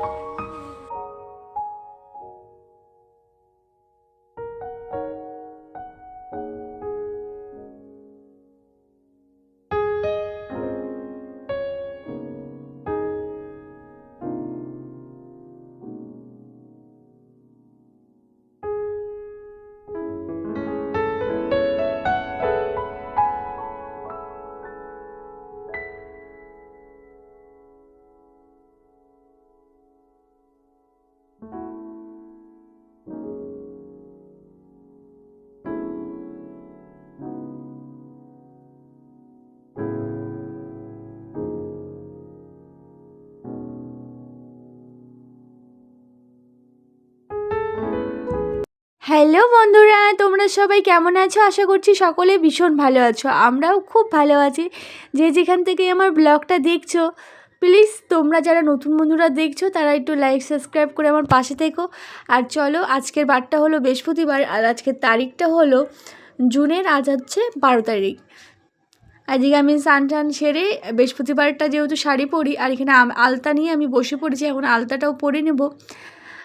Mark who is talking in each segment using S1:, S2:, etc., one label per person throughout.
S1: Bye. Hello বন্ধুরা, তোমরা সবাই কেমন আছো? আশা করছি সকলে ভীষণ ভালো আছো। আমরাও খুব ভালো আছি। যে যেখান থেকে আমার ব্লগটা দেখছ, প্লিজ তোমরা যারা নতুন বন্ধুরা দেখছ, তারা একটু লাইক সাবস্ক্রাইব করে আমার পাশে থেকো। আর চলো, আজকের বারটা হলো বৃহস্পতিবার, আর আজকের তারিখটা হলো জুনের, আজ হচ্ছে বারো তারিখ। আজকে আমি স্নান টান সেরে বৃহস্পতিবারটা যেহেতু শাড়ি পরি, আর এখানে আলতা নিয়ে আমি বসে পড়েছি, এখন আলতাটাও পরে নেব।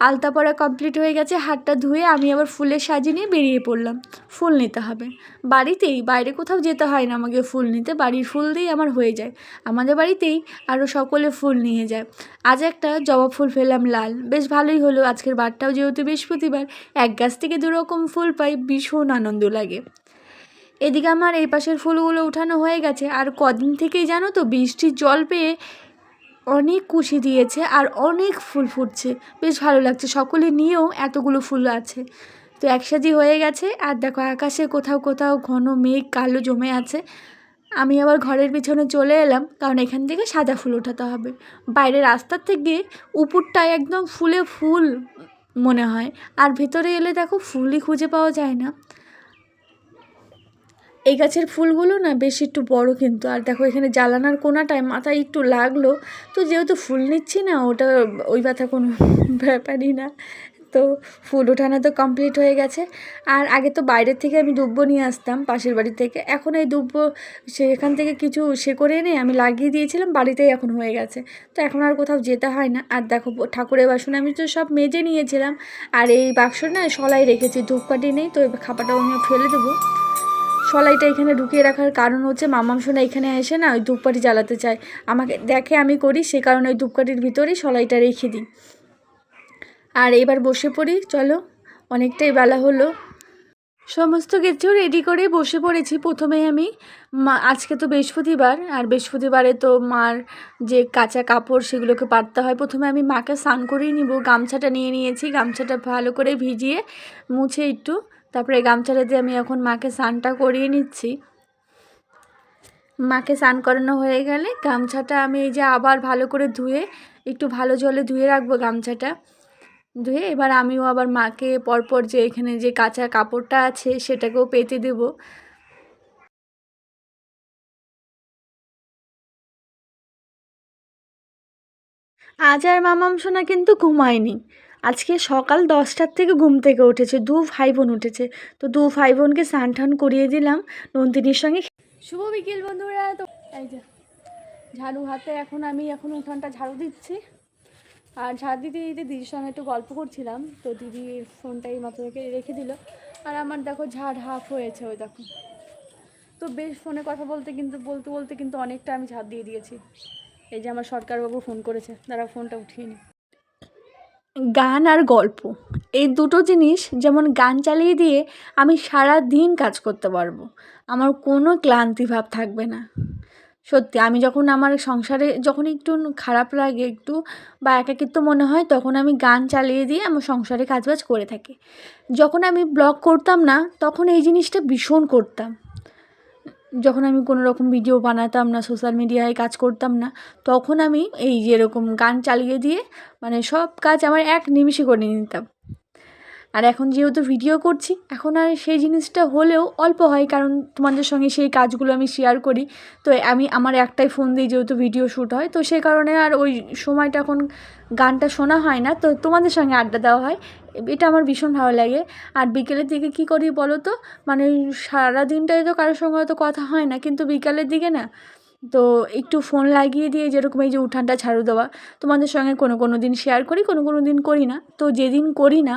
S1: আলতা পরা কমপ্লিট হয়ে গেছে, হাতটা ধুয়ে আমি আবার ফুলের সাজিয়ে নিয়ে বেরিয়ে পড়লাম। ফুল নিতে হবে। বাড়িতেই, বাইরে কোথাও যেতে হয় না আমাকে ফুল নিতে, বাড়ির ফুল দিয়েই আমার হয়ে যায়। আমাদের বাড়িতেই আরও সকলে ফুল নিয়ে যায়। আজ একটা জবা ফুল পেলাম লাল। বেশ ভালোই হলো, আজকের বারটাও যেহেতু বৃহস্পতিবার, এক গাছ থেকে দু রকম ফুল পাই, ভীষণ আনন্দ লাগে। এদিকে আমার এই পাশের ফুলগুলো উঠানো হয়ে গেছে। আর কদিন থেকেই জানো তো, বৃষ্টির জল পেয়ে অনেক কুশি দিয়েছে আর অনেক ফুল ফুটছে। বেশ ভালো লাগছে। সকলে নিয়েও এতগুলো ফুল আছে। তো একসাথে হয়ে গেছে। আর দেখো, আকাশে কোথাও কোথাও ঘন মেঘ, কালো জমে আছে। আমি আবার ঘরের পিছনে চলে এলাম, কারণ এখান থেকে সাদা ফুল ওঠাতে হবে। বাইরের রাস্তার থেকে উপরটায় একদম ফুলে ফুল মনে হয়। আর ভেতরে এলে দেখো, ফুলই খুঁজে পাওয়া যায় না। এই গাছের ফুলগুলো না বেশ একটু বড় কিন্তু, আর দেখো এখানে জ্বালানার কোনাটায় মাথায় একটু লাগল। তো যেহেতু ফুল নিচ্ছি না, ওটা ওই ব্যথা কোনো ব্যাপারই না। তো ফুল ওঠানো তো কমপ্লিট হয়ে গেছে। আর আগে তো বাইরের থেকে আমি দুব্বো নিয়ে আসতাম পাশের বাড়ি থেকে। এখন এই দুব্বো সেখান থেকে কিছু সে করে এনে আমি লাগিয়ে দিয়েছিলাম, বাড়িতেই এখন হয়ে গেছে। তো এখন আর কোথাও যেতে হয় না। আর দেখো ঠাকুরের বাসন আমি তো সব মেজে নিয়েছিলাম। আর এই বাক্স না সলাই রেখেছি, ধূপকাঠি নেই, তো এই খাপাটাও আমি ফেলে দেবো। সলাইটা এখানে ঢুকিয়ে রাখার কারণ হচ্ছে, মামাম সোনা এখানে এসে না ওই ধূপকাঠি জ্বালাতে চায়। আমাকে দেখে আমি করি, সে কারণে ওই ধূপকাঠির ভিতরেই সলাইটা রেখে দিই। আর এবার বসে পড়ি, চলো, অনেকটাই বেলা হলো। সমস্ত কিছু রেডি করে বসে পড়েছি প্রথমে আমি। মা, আজকে তো বৃহস্পতিবার, আর বৃহস্পতিবারে তো মার যে কাঁচা কাপড় সেগুলোকে পাততে হয়। প্রথমে আমি মাকে স্নান করেই নিব, গামছাটা নিয়ে নিয়েছি, গামছাটা ভালো করে ভিজিয়ে মুছে একটু। তারপরে গামছাটা দিয়ে আমি এখন মাকে স্নানটা করিয়ে নিচ্ছি। মাকে স্নান করানো হয়ে গেলে গামছাটা আমি এই যে আবার ভালো করে ধুয়ে, একটু ভালো জলে ধুয়ে রাখব গামছাটা। ধুয়ে এবার আমিও আবার মাকে পরপর যে এখানে যে কাঁচা কাপড়টা আছে সেটাকেও পেতে দেব। আজ আর মামাম সোনা কিন্তু ঘুমায়নি। আজকে সকাল দশটার থেকে ঘুম থেকে উঠেছে, দু ভাই বোন উঠেছে। তো দু ভাই বোনকে স্নান টান করিয়ে দিলাম, নন্দিনীর সঙ্গে শুভ বিকেল বন্ধুরা, তো এই যে ঝাড়ু হাতে এখন আমি এখন উঠানটা ঝাড়ু দিচ্ছি। আর ঝাড় দিতে দিতে দিদির সঙ্গে একটু গল্প করছিলাম, তো দিদি ফোনটা এই মাত্র রেখে রেখে দিল। আর আমার দেখো ঝাড় হাফ হয়েছে ওই দেখো। তো বেশ ফোনে কথা বলতে কিন্তু বলতে বলতে কিন্তু অনেকটা আমি ঝাড় দিয়ে দিয়েছি। এই যে আমার সরকারবাবু ফোন করেছে তারা ফোনটা উঠিয়ে নি। গান আর গল্প। এই দুটো জিনিস যেমন গান চালিয়ে দিয়ে আমি সারা দিন কাজ করতে পারব, আমার কোনো ক্লান্তি ভাব থাকবে না। সত্যি, আমি যখন আমার সংসারে যখন একটু খারাপ লাগে একটু বা একাকিত্ব মনে হয়, তখন আমি গান চালিয়ে দিয়ে আমার সংসারে কাজবাজ করে থাকি। যখন আমি ব্লগ করতাম না, তখন এই জিনিসটা ভীষণ করতাম। যখন আমি কোনো রকম ভিডিও বানাতাম না সোশ্যাল মিডিয়ায় কাজ করতাম না, তখন আমি এই যেরকম গান চালিয়ে দিয়ে মানে সব কাজ আমার এক নিমিষে করে নিতাম। আর এখন যেহেতু ভিডিও করছি, এখন আর সেই জিনিসটা হলেও অল্প হয়, কারণ তোমাদের সঙ্গে সেই কাজগুলো আমি শেয়ার করি। তো আমি, আমার একটাই ফোন দিয়ে যেহেতু ভিডিও শ্যুট হয়, তো সেই কারণে আর ওই সময়টা এখন গানটা শোনা হয় না, তো তোমাদের সঙ্গে আড্ডা দেওয়া হয়। এটা আমার ভীষণ ভালো লাগে। আর বিকেলের দিকে কি করি বলো তো? মানে সারা দিনটাই তো কারোর সঙ্গে হয়তো কথা হয় না। কিন্তু বিকালের দিকে না তো একটু ফোন লাগিয়ে দিয়ে যেরকম এই যে উঠানটা ঝাড়ু দেওয়া, তোমাদের সঙ্গে কোনো কোনো দিন শেয়ার করি, কোনো কোনো দিন করি না। তো যেদিন করি না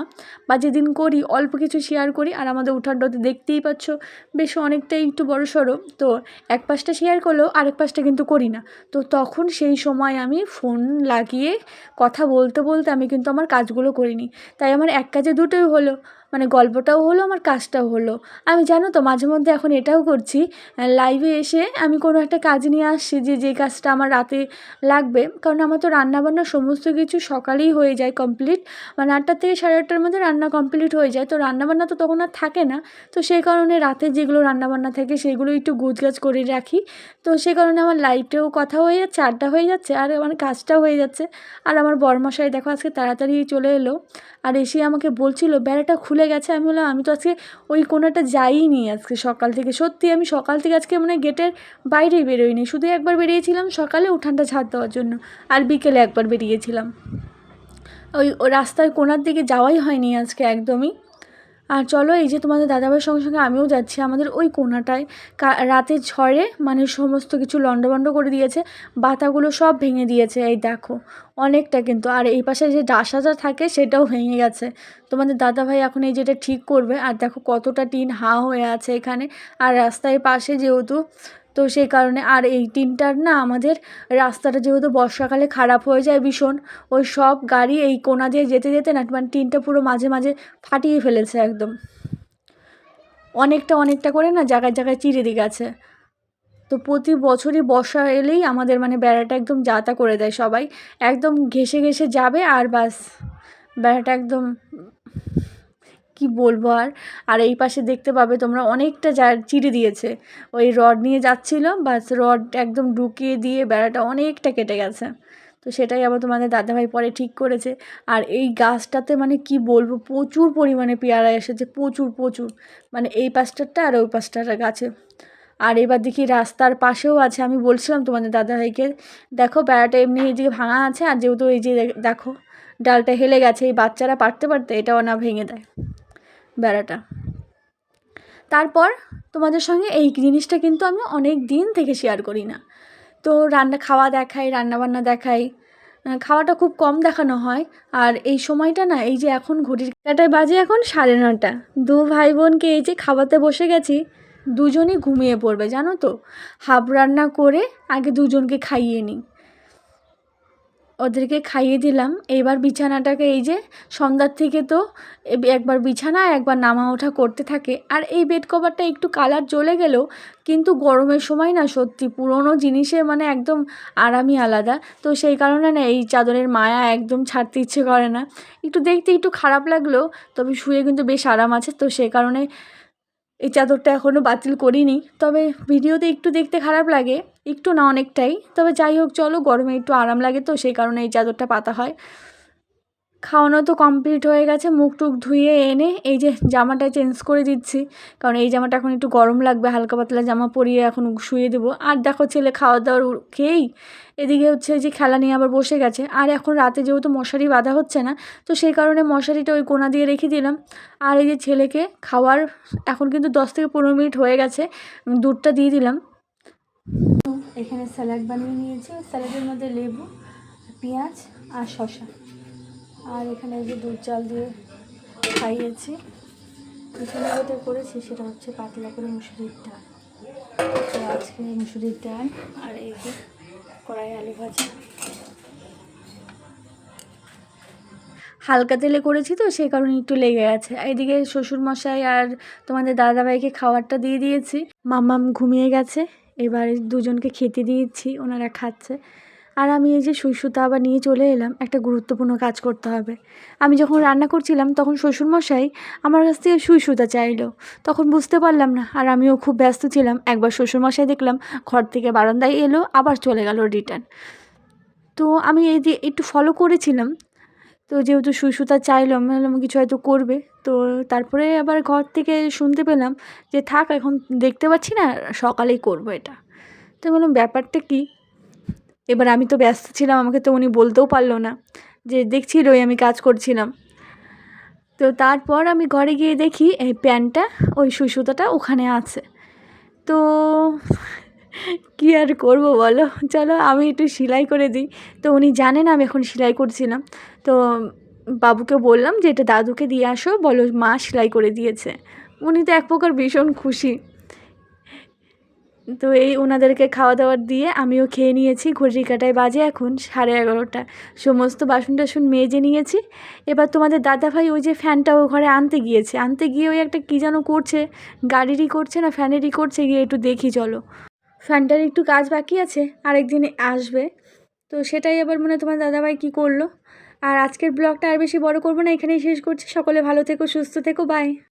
S1: বা যেদিন করি, অল্প কিছু শেয়ার করি আর আমাদের উঠানটা তো দেখতেই পাচ্ছ, বেশ অনেকটাই একটু বড় সড়ো। তো এক পাশটা শেয়ার করলেও আরেক পাশটা কিন্তু করি না। তো তখন সেই সময় আমি ফোন লাগিয়ে কথা বলতে বলতে আমি কিন্তু আমার কাজগুলো করিনি। তাই আমার এক কাজে দুটোই হলো। মানে গল্পটাও হলো, আমার কাজটাও হলো। আমি জানো তো, মাঝে মধ্যে এখন এটাও করছি লাইভে এসে আমি কোনো একটা কাজ নিয়ে আসছি যে যে কাজটা আমার রাতে লাগবে। কারণ আমার তো রান্নাবান্না সমস্ত কিছু সকালেই হয়ে যায় কমপ্লিট মানে আটটার থেকে সাড়ে আটটার মধ্যে রান্না কমপ্লিট হয়ে যায়। তো রান্নাবান্না তো তখন আর থাকে না। তো সেই কারণে রাতে যেগুলো রান্নাবান্না থাকে, সেগুলো একটু গুছগাছ করে রাখি। তো সে কারণে আমার লাইভটাও কথা হয়ে যাচ্ছে, আড্ডা হয়ে যাচ্ছে, আর আমার কাজটাও হয়ে যাচ্ছে। আর আমার বরমশাই দেখো, আজকে তাড়াতাড়ি চলে এলো। আর এসে আমাকে বলছিল, বেড়াটা খুলে গেছে, আমি বললাম, আমি তো আজকে ওই কোনাটা যাইনি আজকে সকাল থেকে। সত্যি আমি সকাল থেকে আজকে মানে গেটের বাইরেই বেরোইনি শুধু একবার বেরিয়েছিলাম সকালে উঠানটা ঝাড় দেওয়ার জন্য আর বিকেলে একবার বেরিয়েছিলাম। ওই ও রাস্তার কোনার দিকে যাওয়াই হয়নি আজকে একদমই। আর চলো এই যে তোমাদের দাদাভাইয়ের সঙ্গে সঙ্গে আমিও যাচ্ছি। আমাদের ওই কোনাটায়। রাতে ঝড়ে মানে সমস্ত কিছু লণ্ডভণ্ড করে দিয়েছে। বাতাগুলো সব ভেঙে দিয়েছে। এই দেখো, অনেকটা কিন্তু। আর এই পাশে যে ডাসাটা থাকে সেটাও ভেঙে গেছে। তোমাদের দাদাভাই এখন এই যেটা ঠিক করবে। আর দেখো কতটা টিন হা হয়ে আছে এখানে। আর রাস্তায় পাশে যেহেতু তো সেই কারণে আর এই টিনটার না আমাদের রাস্তাটা যেহেতু বর্ষাকালে খারাপ হয়ে যায় ভীষণ, ওই সব গাড়ি এই কোনা দিয়ে যেতে যেতে না মানে টিনটা পুরো মাঝে মাঝে ফাটিয়ে ফেলেছে একদম। অনেকটা অনেকটা করে না জায়গায় জায়গায় চিড়ে দিয়ে গেছে। তো প্রতি বছরই বর্ষা এলেই আমাদের মানে বেড়াটা একদম যাতা করে দেয় সবাই। একদম ঘেসে ঘেসে যাবে আর বাস, বেড়াটা একদম কি বলব আর? আর এই পাশে দেখতে পাবে তোমরা অনেকটা যা চিড়ে দিয়েছে। ওই রড নিয়ে যাচ্ছিল, বাস রড একদম ঢুকিয়ে দিয়ে বেড়াটা অনেকটা কেটে গেছে। তো সেটাই আবার তোমাদের দাদাভাই পরে ঠিক করেছে। আর এই গাছটাতে মানে কি বলব, প্রচুর পরিমাণে পেয়ারা এসেছে, প্রচুর প্রচুর। মানে এই পাশটারটা আর ওই পাশটার গাছে। আর এবার দেখি রাস্তার পাশেও আছে, আমি বলছিলাম তোমাদের দাদাভাইকে, দেখো বেড়াটা এমনি এইদিকে ভাঙা আছে, আর যেহেতু এই যে দেখো, ডালটা হেলে গেছে, এই বাচ্চারা পারতে পারতে এটাও না ভেঙে দেয়। বেড়াটা। তারপর তোমাদের সঙ্গে এই জিনিসটা কিন্তু আমি অনেক দিন থেকে শেয়ার করি না। তো রান্না, খাওয়া দেখাই, রান্নাবান্না দেখাই খাওয়াটা খুব কম দেখানো হয়। আর এই সময়টা না, এই যে এখন ঘড়ির কাটায় বাজে এখন সাড়ে নটা দু ভাই বোনকে এই যে খাওয়াতে বসে গেছি, দুজনই ঘুমিয়ে পড়বে, জানো তো? হাফ রান্না করে আগে দুজনকে খাইয়ে নিই। ওদেরকে খাইয়ে দিলাম। এবার বিছানাটাকে এই যে সন্ধ্যার থেকে তো একবার বিছানা, একবার নামা ওঠা করতে থাকে। আর এই বেড কভারটা একটু কালার জ্বলে গেলেও কিন্তু গরমের সময় না সত্যি পুরোনো জিনিসে মানে একদম আরামই আলাদা। তো সেই কারণে না এই চাদরের মায়া একদম ছাড়তে ইচ্ছে করে না। একটু দেখতে একটু খারাপ লাগলেও তবে শুয়ে কিন্তু বেশ আরাম আছে। তো সেই কারণে এই চাদরটা এখনও বাতিল করিনি, তবে ভিডিওতে একটু দেখতে খারাপ লাগে, একটু না অনেকটাই। তবে যাই হোক, চলো গরমে একটু আরাম লাগে তো, সেই কারণে এই চাদরটা পাতা হয়। খাওয়ানো তো কমপ্লিট হয়ে গেছে। মুখ টুক ধুয়ে এনে এই যে জামাটা চেঞ্জ করে দিচ্ছি। কারণ এই জামাটা এখন একটু গরম লাগবে, হালকা পাতলা জামা পরিয়ে এখন শুয়ে দেবো। আর দেখো ছেলে খাওয়া দাওয়ার খেয়েই এদিকে হচ্ছে যে খেলা নিয়ে আবার বসে গেছে। আর এখন রাতে যেহেতু মশারি বাঁধা হচ্ছে না, তো সেই কারণে মশারিটা ওই কোনা দিয়ে রেখে দিলাম। আর এই যে ছেলেকে খাওয়ার এখন কিন্তু দশ থেকে পনেরো মিনিট হয়ে গেছে। দুধটা দিয়ে দিলাম। এখানে স্যালাড বানিয়ে নিয়েছি। স্যালাডের মধ্যে লেবু, পেঁয়াজ আর শসা। আর এখানে যে দুধ চাল দিয়ে খাইয়েছি। এখানে যেটা করেছি সেটা হচ্ছে পাতলা করে মুসুরির ডাল। তো আজকে মুসুরির ডাল আর এই যে কড়াই আলু ভাজা। হালকা তেলে করেছি তো, সেই কারণে একটু লেগে গেছে এদিকে শ্বশুরমশাই আর তোমাদের দাদাভাইকে খাবারটা দিয়ে দিয়েছি। মাম্মাম ঘুমিয়ে গেছে, এবার দুজনকে খেতে দিয়েছি, ওনারা খাচ্ছে। আর আমি এই যে সুতা আবার নিয়ে চলে এলাম, একটা গুরুত্বপূর্ণ কাজ করতে হবে। আমি যখন রান্না করছিলাম, তখন শ্বশুরমশাই আমার কাছ থেকে সুতা চাইলো। তখন বুঝতে পারলাম না, আর আমিও খুব ব্যস্ত ছিলাম। একবার শ্বশুরমশাই দেখলাম, ঘর থেকে বারান্দায় এলো, আবার চলে গেল রিটার্ন। তো আমি এই যে একটু ফলো করেছিলাম, তো যেহেতু সুতা চাইলো, আমি ভাবলাম কিছু হয়তো করবে। তো তারপরে আবার ঘর থেকে শুনতে পেলাম যে, থাক, এখন দেখতে পাচ্ছি না, সকালেই করব এটা। তো বললাম, ব্যাপারটা কী? এবার আমি তো ব্যস্ত ছিলাম, আমাকে তো উনি বলতেও পারল না যে দেখছিলই আমি কাজ করছিলাম। তো তারপর আমি ঘরে গিয়ে দেখি এই প্যান্টটা, ওই সুই সুতাটা ওখানে আছে। তো কী আর করব বলো? চলো, আমি একটু সেলাই করে দিই। তো উনি জানেন আমি এখন সেলাই করছিলাম। তো বাবুকে বললাম যে, এটা দাদুকে দিয়ে আসো, বলো মা সেলাই করে দিয়েছে। উনি তো এক প্রকার ভীষণ খুশি। তো এই ওনাদেরকে খাওয়া দাওয়ার দিয়ে আমিও খেয়ে নিয়েছি। ঘড়ির কাটায় বাজে এখন সাড়ে এগারোটা। সমস্ত বাসন টাসন মেজে নিয়েছি। এবার তোমাদের দাদাভাই ওই যে ফ্যানটা ও ঘরে আনতে গিয়েছে। আনতে গিয়ে ওই একটা কী যেন করছে, গাড়িরই করছে না ফ্যানেরই করছে, গিয়ে একটু দেখি চলো। ফ্যানটার একটু কাজ বাকি আছে, আরেকদিন আসবে। তো সেটাই আবার মনে তোমার দাদাভাই কী করল। আর আজকের ব্লগটা আর বেশি বড় করব না, এখানেই শেষ করছি। সকলে ভালো থেকো, সুস্থ থেকো বাই